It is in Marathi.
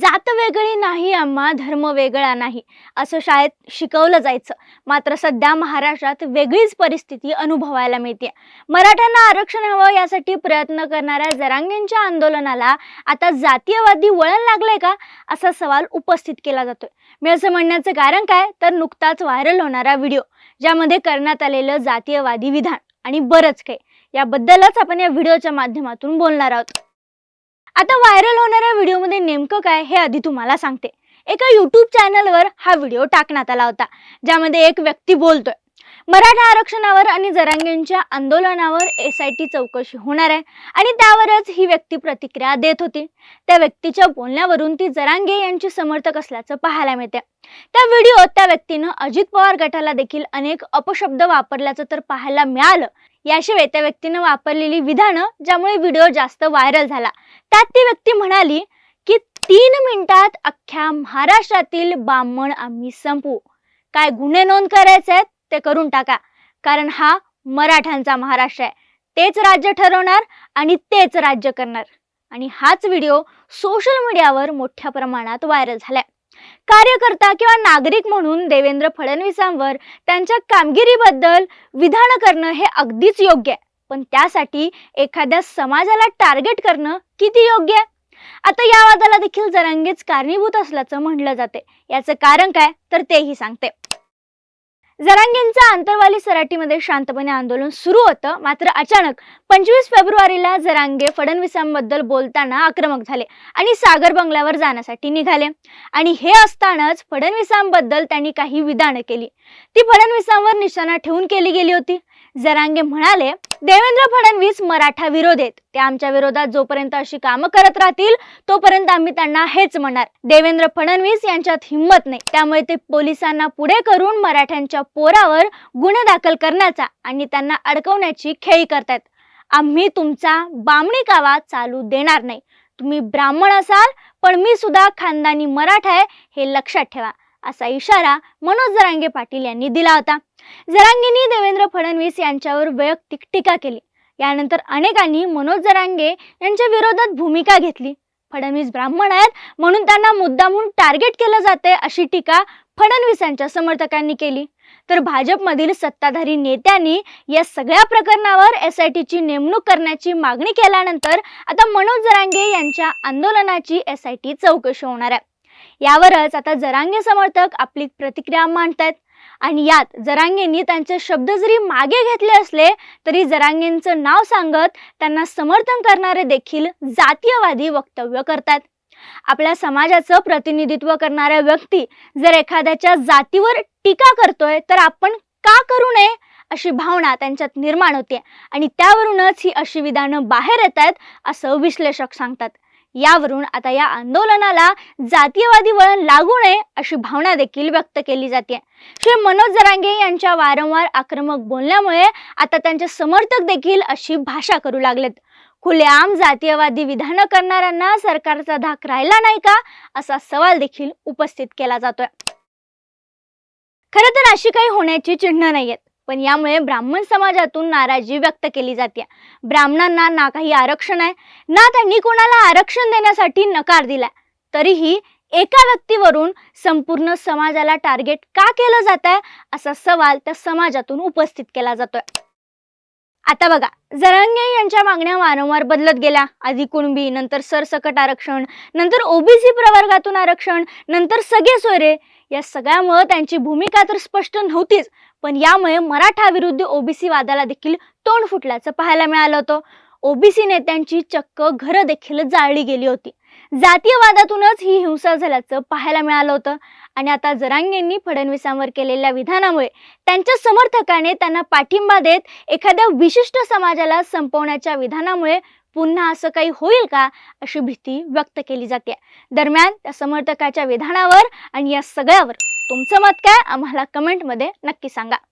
जात वेगळी नाही आम्हा धर्म वेगळा नाही. असं शाळेत शिकवलं जायचं. मात्र सध्या महाराष्ट्रात वेगळीच परिस्थिती अनुभवायला मिळते. मराठ्यांना आरक्षण हवं यासाठी प्रयत्न करणाऱ्या जरांगेंच्या आंदोलनाला आता जातीयवादी वळण लागलंय का? असा सवाल उपस्थित केला जातोय. मी असं म्हणण्याचं कारण काय? तर नुकताच व्हायरल होणारा व्हिडिओ ज्यामध्ये करण्यात आलेलं जातीयवादी विधान आणि बरंच काही. याबद्दलच आपण या व्हिडिओच्या माध्यमातून बोलणार आहोत. आता व्हायरल होणाऱ्या व्हिडिओमध्ये नेमकं काय हे आधी तुम्हाला सांगते. एका यूट्यूब चॅनलवर हा व्हिडिओ टाकण्यात आला होता. ज्यामध्ये एक व्यक्ती बोलतोय. मराठा आरक्षणावर आणि जरांगेंच्या आंदोलनावर एस आय टी चौकशी होणार आहे. आणि त्यावरच ही व्यक्ती प्रतिक्रिया देत होती. त्या व्यक्तीच्या बोलण्यावरून ती जरांगे यांची समर्थक असल्याचं पाहायला मिळते. त्या व्हिडिओत त्या व्यक्तीनं अजित पवार गटाला देखील अनेक अपशब्द वापरल्याचं तर पाहायला मिळालं. याशिवाय त्या व्यक्तीनं वापरलेली विधानं ज्यामुळे व्हिडिओ जास्त व्हायरल झाला. त्यात ती व्यक्ती म्हणाली की तीन मिनिटात अख्ख्या महाराष्ट्रातील बामण आम्ही संपू काय गुन्हे नोंद करायचे आहेत? ते करून टाका. कारण हा मराठ्यांचा महाराष्ट्र आहे. तेच राज्य ठरवणार आणि तेच राज्य करणार. आणि हाच व्हिडिओ सोशल मीडियावर मोठ्या प्रमाणात व्हायरल झालाय. कार्यकर्ता किंवा नागरिक म्हणून देवेंद्र फडणवीसांवर त्यांच्या कामगिरीबद्दल विधान करणं हे अगदीच योग्य आहे. पण त्यासाठी एखाद्या समाजाला टार्गेट करणं किती योग्य आहे? आता या वादाला देखील जरांगेच कारणीभूत असल्याचं म्हटलं जाते याचं कारण काय? तर तेही सांगते. जरांगेंचा आंतरवाली सराटीमध्ये शांतपणे आंदोलन सुरू होतं. मात्र अचानक पंचवीस फेब्रुवारीला जरांगे फडणवीसांबद्दल बोलताना आक्रमक झाले आणि सागर बंगल्यावर जाण्यासाठी निघाले. आणि हे असतानाच फडणवीसांबद्दल त्यांनी काही विधानं केली. ती फडणवीसांवर निशाणा ठेवून केली गेली होती. जरांगे म्हणाले देवेंद्र फडणवीस मराठा विरोध आहेत ते आमच्या विरोधात जोपर्यंत अशी कामं करत राहतील तोपर्यंत आम्ही त्यांना हेच म्हणणार. देवेंद्र फडणवीस यांच्यात हिंमत नाही. त्यामुळे ते पोलिसांना पुढे करून मराठ्यांच्या पोरावर गुन्हे दाखल करण्याचा आणि त्यांना अडकवण्याची खेळी करतायत. आम्ही तुमचा बामणी कावा चालू देणार नाही. तुम्ही ब्राह्मण असाल पण मी सुद्धा खानदानी मराठा आहे हे लक्षात ठेवा. असा इशारा मनोज जरांगे पाटील यांनी दिला होता. जरांगेंनी देवेंद्र फडणवीस यांच्यावर वैयक्तिक टीका केली. यानंतर अनेकांनी मनोज जरांगे यांच्या विरोधात भूमिका घेतली. फडणवीस ब्राह्मण आहेत म्हणून त्यांना मुद्दामून टार्गेट केलं जाते अशी टीका फडणवीसांच्या समर्थकांनी केली. तर भाजपमधील सत्ताधारी नेत्यांनी या सगळ्या प्रकरणावर एस आय टीची नेमणूक करण्याची मागणी केल्यानंतर आता मनोज जरांगे यांच्या आंदोलनाची एस आय टी चौकशी होणार आहे. यावरच आता जरांगे समर्थक आपली प्रतिक्रिया मांडतायत. आणि यात जरांगेंनी त्यांचे शब्द जरी मागे घेतले असले तरी जरांगेंचं नाव सांगत त्यांना समर्थन करणारे देखील जातीयवादी वक्तव्य करतात. आपल्या समाजाचं प्रतिनिधित्व करणाऱ्या व्यक्ती जर एखाद्याच्या जातीवर टीका करतोय तर आपण का करू नये अशी भावना त्यांच्यात निर्माण होते. आणि त्यावरूनच ही अशी विधानं बाहेर येत आहेत असं विश्लेषक सांगतात. यावरून आता या आंदोलनाला जातीयवादी वळण लागू नये अशी भावना देखील व्यक्त केली जाते. श्री मनोज जरांगे यांच्या वारंवार आक्रमक बोलण्यामुळे आता त्यांचे समर्थक देखील अशी भाषा करू लागलेत. खुलेआम जातीयवादी विधानं करणाऱ्यांना सरकारचा धाक राहिला नाही का? असा सवाल देखील उपस्थित केला जातोय. खरं तर अशी काही होण्याची चिन्ह नाहीयेत. पण यामुळे ब्राह्मण समाजातून नाराजी व्यक्त केली जाते. ब्राह्मणांना ना काही आरक्षण आहे ना त्यांनी कोणाला आरक्षण देण्यासाठी नकार दिला तरीही एका व्यक्तीवरून संपूर्ण समाजाला टार्गेट का केलं जात आहे असा सवाल त्या समाजातून उपस्थित केला जातोय. आता बघा जरांगे यांच्या मागण्या वारंवार बदलत गेल्या. आधी कुणबी नंतर सरसकट आरक्षण नंतर ओबीसी प्रवर्गातून आरक्षण नंतर सगळे सोयरे. या सगळ्यामुळे त्यांची भूमिका तर स्पष्ट नव्हतीच पण यामुळे मराठा विरुद्ध ओबीसी वादाला देखील तोंड फुटल्याचं पाहायला मिळालं होतं. ओबीसी नेत्यांची चक्क घरं देखील जाळली गेली होती. जातीयवादातूनच ही हिंसा झाल्याचं पाहायला मिळालं होतं. आणि आता जरांगेंनी फडणवीसांवर केलेल्या विधानामुळे त्यांच्या समर्थकाने त्यांना पाठिंबा देत एखाद्या विशिष्ट समाजाला संपवण्याच्या विधानामुळे पुन्हा असं काही होईल का अशी भीती व्यक्त केली जाते. दरम्यान त्या समर्थकाच्या विधानावर आणि या सगळ्यावर तुमचं मत काय आम्हाला कमेंटमध्ये नक्की सांगा.